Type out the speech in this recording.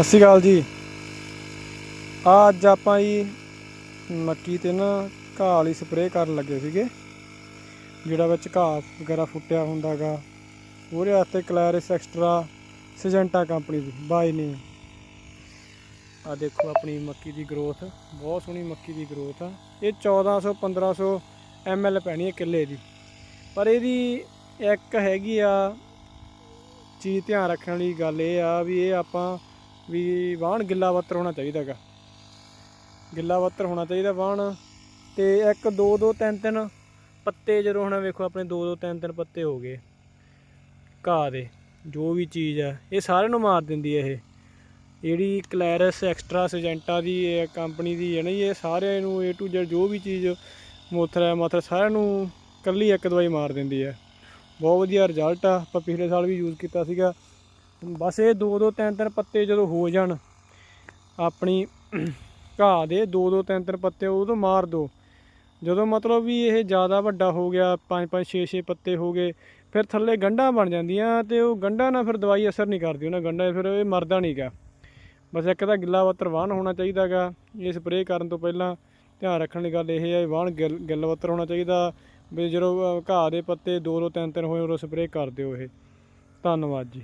ਸਤਿ ਸ਼੍ਰੀ ਅਕਾਲ ਜੀ। ਆ ਅੱਜ ਆਪਾਂ ਜੀ ਮੱਕੀ ਤੇ ਨਾ ਘਾਹ ਵਾਲੀ ਸਪਰੇਅ ਕਰਨ ਲੱਗੇ ਸੀਗੇ। ਜਿਹੜਾ ਵਿੱਚ ਘਾਹ ਵਗੈਰਾ ਫੁੱਟਿਆ ਹੁੰਦਾਗਾ। ਉਹਦੇ ਵਾਸਤੇ ਕਲੈਰਿਸ ਐਕਸਟਰਾ ਸਜੈਂਟਾ ਕੰਪਨੀ ਦੀ, ਬਾਈ ਨੇ ਆ ਦੇਖੋ ਆਪਣੀ ਮੱਕੀ ਦੀ ਗਰੋਥ, ਬਹੁਤ ਸੋਹਣੀ ਮੱਕੀ ਦੀ ਗਰੋਥ ਆ। ਇਹ 1400 1500 ਐਮਐਲ ਪੈਣੀ ਹੈ ਕਿੱਲੇ ਦੀ। ਪਰ ਇਹਦੀ ਇੱਕ ਹੈਗੀ ਆ, ਚੀਜ਼ ਧਿਆਨ ਰੱਖਣ ਵਾਲੀ ਗੱਲ ਇਹ ਆ ਵੀ ਇਹ ਆਪਾਂ ਵੀ ਵਾਹਣ ਗਿੱਲਾ ਵੱਤਰ ਹੋਣਾ ਚਾਹੀਦਾਗਾ ਗਿੱਲਾ ਵੱਤਰ ਹੋਣਾ ਚਾਹੀਦਾ ਵਾਹਣ ਤੇ ਇੱਕ ਦੋ ਦੋ ਤਿੰਨ ਤਿੰਨ ਪੱਤੇ ਜਦੋਂ ਹੁਣ ਵੇਖੋ ਆਪਣੇ ਦੋ ਦੋ ਤਿੰਨ ਤਿੰਨ ਪੱਤੇ ਹੋ ਗਏ। ਘਾਹ ਦੇ ਜੋ ਵੀ ਚੀਜ਼ ਆ ਇਹ ਸਾਰਿਆਂ ਨੂੰ ਮਾਰ ਦਿੰਦੀ ਹੈ ਇਹ। ਜਿਹੜੀ ਕਲੈਰਸ ਐਕਸਟਰਾ ਸਜੈਂਟਾ ਦੀ ਕੰਪਨੀ ਦੀ ਹੈ ਨਾ ਜੀ, ਇਹ ਸਾਰਿਆਂ ਨੂੰ A to Z ਜੋ ਵੀ ਚੀਜ਼ ਮੋਥਰ ਹੈ ਮਾਥਰ ਸਾਰਿਆਂ ਨੂੰ ਕੱਲੀ ਇੱਕ ਦਵਾਈ ਮਾਰ ਦਿੰਦੀ ਹੈ। ਬਹੁਤ ਵਧੀਆ ਰਿਜ਼ਲਟ ਆ ਆਪਾਂ ਪਿਛਲੇ ਸਾਲ ਵੀ ਯੂਜ਼ ਕੀਤਾ ਸੀਗਾ। ਬਸ ਇਹ ਦੋ ਦੋ ਤਿੰਨ ਤਿੰਨ ਪੱਤੇ ਜਦੋਂ ਹੋ ਜਾਣ, ਆਪਣੀ ਘਾਹ ਦੇ ਦੋ ਦੋ ਤਿੰਨ ਤਿੰਨ ਪੱਤੇ ਉਦੋਂ ਮਾਰ ਦੋ। ਜਦੋਂ ਮਤਲਬ ਵੀ ਇਹ ਜ਼ਿਆਦਾ ਵੱਡਾ ਹੋ ਗਿਆ, ਪੰਜ ਪੰਜ ਛੇ ਛੇ ਪੱਤੇ ਹੋ ਗਏ, ਫਿਰ ਥੱਲੇ ਗੰਢਾਂ ਬਣ ਜਾਂਦੀਆਂ ਤੇ ਉਹ ਗੰਢਾਂ ਨਾਲ ਫਿਰ ਦਵਾਈ ਅਸਰ ਨਹੀਂ ਕਰਦੀ ਉਹਨਾਂ ਗੰਢਾਂ 'ਚ ਫਿਰ ਇਹ ਮਰਦਾ ਨਹੀਂਗਾ ਬਸ ਇੱਕ ਤਾਂ ਗਿੱਲਾ ਵੱਤਰ ਵਾਹਣ ਹੋਣਾ ਚਾਹੀਦਾਗਾ ਇਹ ਸਪਰੇਅ ਕਰਨ ਤੋਂ ਪਹਿਲਾਂ ਧਿਆਨ ਰੱਖਣ ਦੀ ਗੱਲ ਇਹ ਹੈ ਵੀ ਵਾਹਣ ਗਿੱਲ ਗਿੱਲ ਵੱਤਰ ਹੋਣਾ ਚਾਹੀਦਾ, ਵੀ ਜਦੋਂ ਘਾਹ ਦੇ ਪੱਤੇ ਦੋ ਦੋ ਤਿੰਨ ਤਿੰਨ ਹੋਏ, ਉਦੋਂ ਸਪਰੇਅ ਕਰ ਦਿਓ ਇਹ। ਧੰਨਵਾਦ ਜੀ।